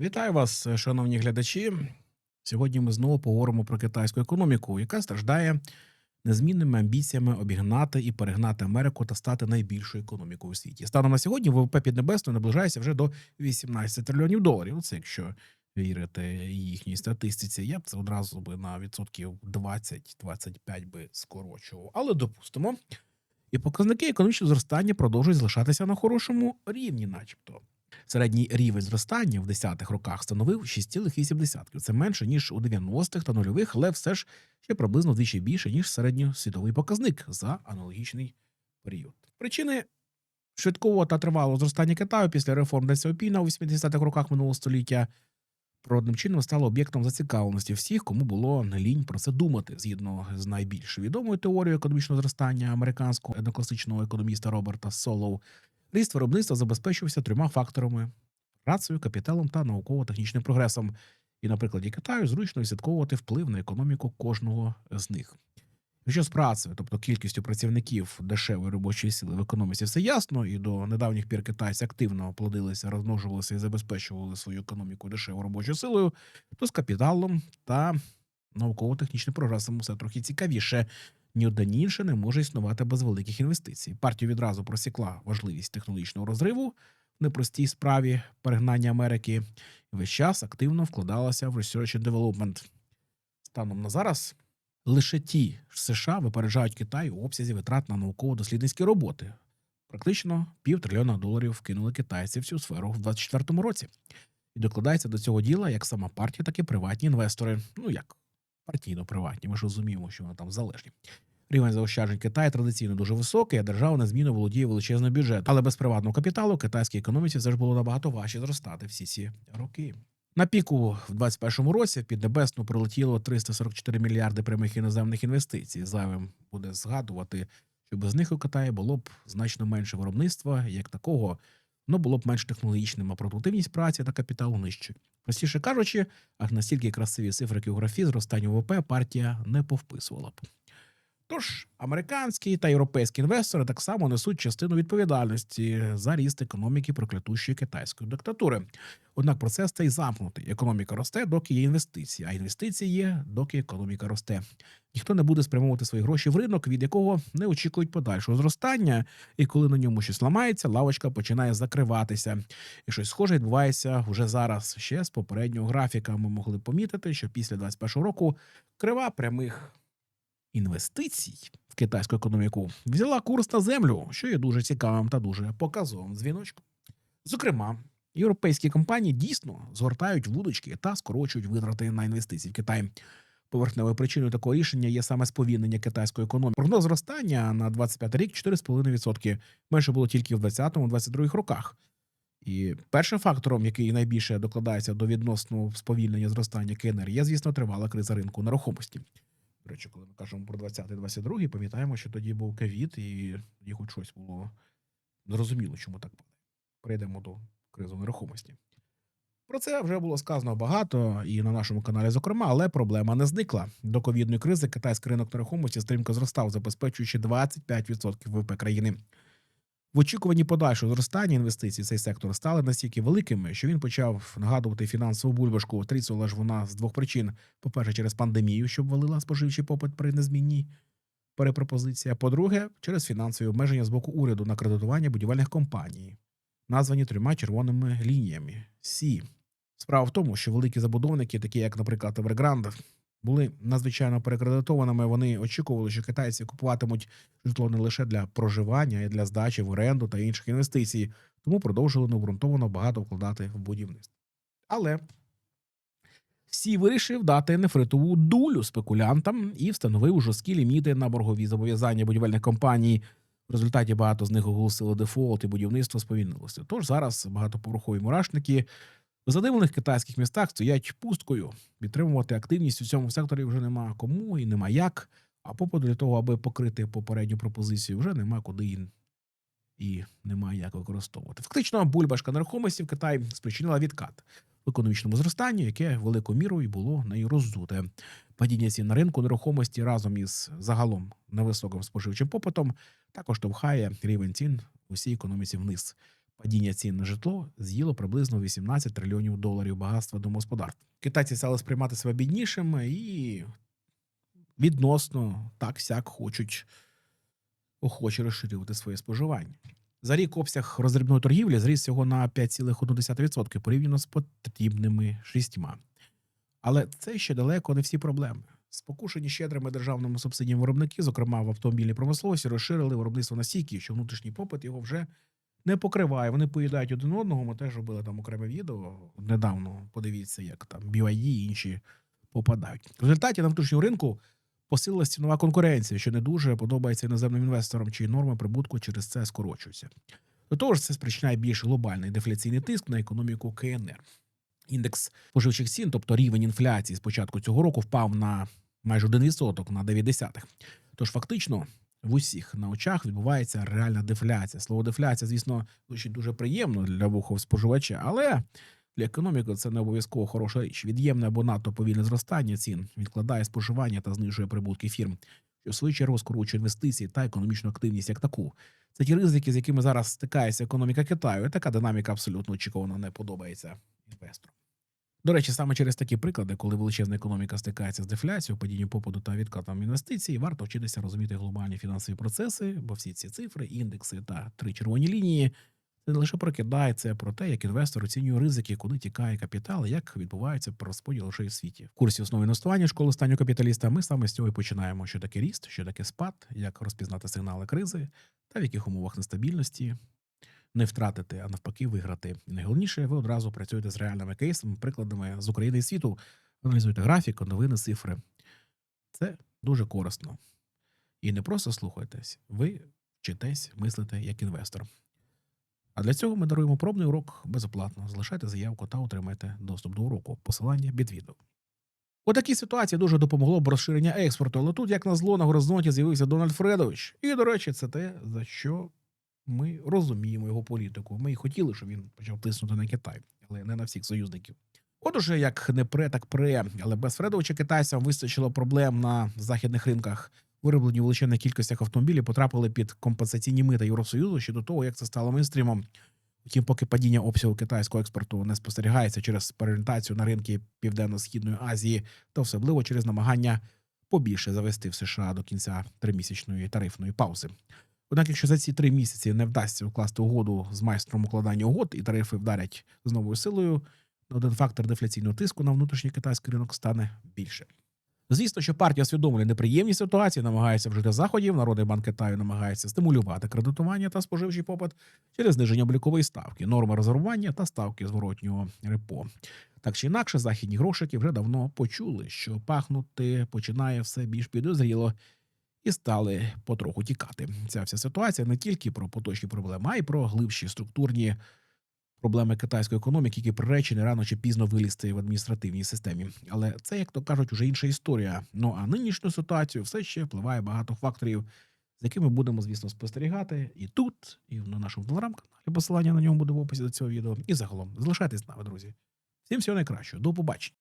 Вітаю вас, шановні глядачі. Сьогодні ми знову поговоримо про китайську економіку, яка страждає незмінними амбіціями обігнати і перегнати Америку та стати найбільшою економікою у світі. Станом на сьогодні ВВП Піднебесної наближається вже до 18 трильйонів доларів. Це якщо вірити їхній статистиці, я б це одразу би на відсотків 20-25 би скорочував. Але допустимо. І показники економічного зростання продовжують залишатися на хорошому рівні, начебто. Середній рівень зростання в 10-х роках становив 6,8. Це менше ніж у 90-х та нульових, але все ж ще приблизно вдвічі більше ніж середньосвітовий показник за аналогічний період. Причини швидкого та тривалого зростання Китаю після реформ Ден у 80-х роках минулого століття природним чином стало об'єктом зацікавленості всіх, кому було не лінь про це думати, згідно з найбільш відомою теорією економічного зростання американського етнокласичного економіста Роберта Солоу. Ріст виробництва забезпечувався трьома факторами: працею, капіталом та науково-технічним прогресом. І на прикладі Китаю зручно відслідковувати вплив на економіку кожного з них. Якщо з працею, тобто кількістю працівників дешевої робочої сили в економіці, все ясно, і до недавніх пір китайці активно плодилися, розмножувалися і забезпечували свою економіку дешевою робочою силою, то з капіталом та науково-технічним прогресом все трохи цікавіше. Ні один інше не може існувати без великих інвестицій. Партія відразу просікла важливість технологічного розриву в непростій справі перегнання Америки. І весь час активно вкладалася в Research and Development. Станом на зараз лише ті ж США випереджають Китай у обсязі витрат на науково-дослідницькі роботи. Практично пів трильйона доларів вкинули китайці в цю сферу в 2024 році. І докладається до цього діла як сама партія, так і приватні інвестори. Ну як партійно-приватні. Ми ж розуміємо, що вони там залежні. Рівень заощаджень Китаю традиційно дуже високий, а держава незмінно володіє величезним бюджетом. Але без приватного капіталу китайській економіці все ж було набагато важче зростати всі ці роки. На піку в 2021 році під небесну прилетіло 344 мільярди прямих іноземних інвестицій. Зайвим буде згадувати, що без них у Китаї було б значно менше виробництва, як такого, воно було б менш технологічним, а продуктивність праці та капіталу нижче. Простіше кажучи, аж настільки красиві цифри географії зростання ВВП партія не повписувала б. Тож американські та європейські інвестори так само несуть частину відповідальності за ріст економіки проклятущої китайської диктатури. Однак процес цей замкнутий. Економіка росте, доки є інвестиції, а інвестиції є, доки економіка росте. Ніхто не буде спрямовувати свої гроші в ринок, від якого не очікують подальшого зростання. І коли на ньому щось ламається, лавочка починає закриватися. І щось схоже відбувається вже зараз. Ще з попереднього графіка ми могли помітити, що після 2021 року крива прямих інвестицій в китайську економіку взяла курс на землю, що є дуже цікавим та дуже показовим дзвіночком. Зокрема, європейські компанії дійсно згортають вудочки та скорочують витрати на інвестиції в Китай. Поверхневою причиною такого рішення є саме сповільнення китайської економіки. Прогноз зростання на 25 рік 4,5%. Менше було тільки в 20-22 роках. І першим фактором, який найбільше докладається до відносного сповільнення зростання КНР, є, звісно, тривала криза ринку нерухомості. Речі, коли ми кажемо про 20-22, пам'ятаємо, що тоді був ковід, і тоді хоч щось було зрозуміло, чому так падає. Перейдемо до кризи нерухомості. Про це вже було сказано багато і на нашому каналі, зокрема, але проблема не зникла. До ковідної кризи китайський ринок нерухомості стрімко зростав, забезпечуючи 25% ВВП країни. В очікуванні подальшого зростання інвестицій в цей сектор стали настільки великими, що він почав нагадувати фінансову бульбашку. Тріцула ж вона з двох причин: по-перше, через пандемію, що обвалила споживчий попит при незмінній перепропозиції. А по-друге, через фінансові обмеження з боку уряду на кредитування будівельних компаній, названі трьома червоними лініями. Сі справа в тому, що великі забудовники, такі як, наприклад, Evergrande, були надзвичайно перекредитованими. Вони очікували, що китайці купуватимуть житло не лише для проживання, а й для здачі в оренду та інших інвестицій, тому продовжили необґрунтовано багато вкладати в будівництво. Але Сі вирішив дати нефритову дулю спекулянтам і встановив жорсткі ліміти на боргові зобов'язання будівельних компаній. В результаті багато з них оголосили дефолт і будівництво сповільнилося. Тож зараз багатоповерхові мурашники в задимлених китайських містах стоять пусткою. Підтримувати активність у цьому секторі вже нема кому і нема як. А попиту для того, аби покрити попередню пропозицію, вже нема куди і, немає як використовувати. Фактично, бульбашка нерухомості в Китаї спричинила відкат в економічному зростанні, яке великою мірою було нею роздуте. Падіння цін на ринку нерухомості разом із загалом невисоким споживчим попитом також штовхає рівень цін у всій економіці вниз. Падіння цін на житло з'їло приблизно 18 трильйонів доларів багатства домогосподарств. Китайці стали сприймати себе біднішими і відносно так сяк хочуть охоче розширювати своє споживання. За рік обсяг роздрібної торгівлі зріс всього на 5,1% порівняно з потрібними шістьма. Але це ще далеко не всі проблеми. Спокушені щедрими державними субсидіями виробники, зокрема в автомобільній промисловості, розширили виробництво настільки, що внутрішній попит його вже не покриває. Вони поїдають один одного. Ми теж робили там окреме відео недавно. Подивіться, як там BYD і інші попадають. В результаті на внутрішньому ринку посилилась цінова конкуренція, що не дуже подобається іноземним інвесторам, чиї норми прибутку через це скорочуються. До того ж, це спричиняє більш глобальний дефляційний тиск на економіку КНР. Індекс споживчих цін, тобто рівень інфляції з початку цього року, впав на майже 1% на 0,9. Тож фактично в усіх на очах відбувається реальна дефляція. Слово дефляція, звісно, звучить дуже приємно для вухов споживача, але для економіки це не обов'язково хороша річ. Від'ємне або надто повільне зростання цін відкладає споживання та знижує прибутки фірм, що в свою чергу скорочує інвестиції та економічну активність як таку. Це ті ризики, з якими зараз стикається економіка Китаю. Така динаміка абсолютно очікувано не подобається інвесторам. До речі, саме через такі приклади, коли величезна економіка стикається з дефляцією, падінням попиту та відкатом інвестицій, варто вчитися розуміти глобальні фінансові процеси, бо всі ці цифри, індекси та три червоні лінії це не лише прокидає, це про те, як інвестор оцінює ризики, куди тікає капітал, як відбувається розподіл грошей в світі. В курсі основи інвестування школи останнього капіталіста. Ми саме з цього і починаємо, що таке ріст, що таке спад, як розпізнати сигнали кризи та в яких умовах нестабільності не втратити, а навпаки, виграти. Найголовніше, ви одразу працюєте з реальними кейсами, прикладами з України і світу, аналізуєте графіку, новини, цифри. Це дуже корисно. І не просто слухайтесь, ви вчитесь мислите як інвестор. А для цього ми даруємо пробний урок безоплатно. Залишайте заявку та отримайте доступ до уроку. Посилання під відео. У такій ситуації дуже допомогло б розширення експорту, але тут, як на зло, на горизонті з'явився Дональд Фредович. І, до речі, це те, за що ми розуміємо його політику. Ми й хотіли, щоб він почав тиснути на Китай, але не на всіх союзників. От уже як не пре, так пре, але без Фредовича китайцям вистачило проблем на західних ринках. Вироблені в величезних кількостях автомобілів потрапили під компенсаційні мита Євросоюзу ще до того, як це стало мейнстрімом. Втім, поки падіння обсягу китайського експорту не спостерігається через переорієнтацію на ринки Південно-Східної Азії, та особливо через намагання побільше завести в США до кінця тримісячної тарифної паузи. Однак, якщо за ці три місяці не вдасться укласти угоду з майстром укладання угод і тарифи вдарять з новою силою, один фактор дефляційного тиску на внутрішній китайський ринок стане більше. Звісно, що партія усвідомлює неприємні ситуації, намагається вжити заходів. Народний банк Китаю намагається стимулювати кредитування та споживчий попит через зниження облікової ставки, норми розрахування та ставки зворотнього репо. Так чи інакше, західні грошики вже давно почули, що пахнути починає все більш підозріло і стали потроху тікати. Ця вся ситуація не тільки про поточні проблеми, а й про глибші структурні проблеми китайської економіки, які приречені рано чи пізно вилізти в адміністративній системі. Але це, як то кажуть, уже інша історія. Ну а нинішню ситуацію все ще впливає багато факторів, з якими будемо, звісно, спостерігати і тут, і на нашому телеграм-каналі. Посилання на ньому буде в описі до цього відео. І загалом залишайтесь з нами, друзі. Всім всього найкращого. До побачення.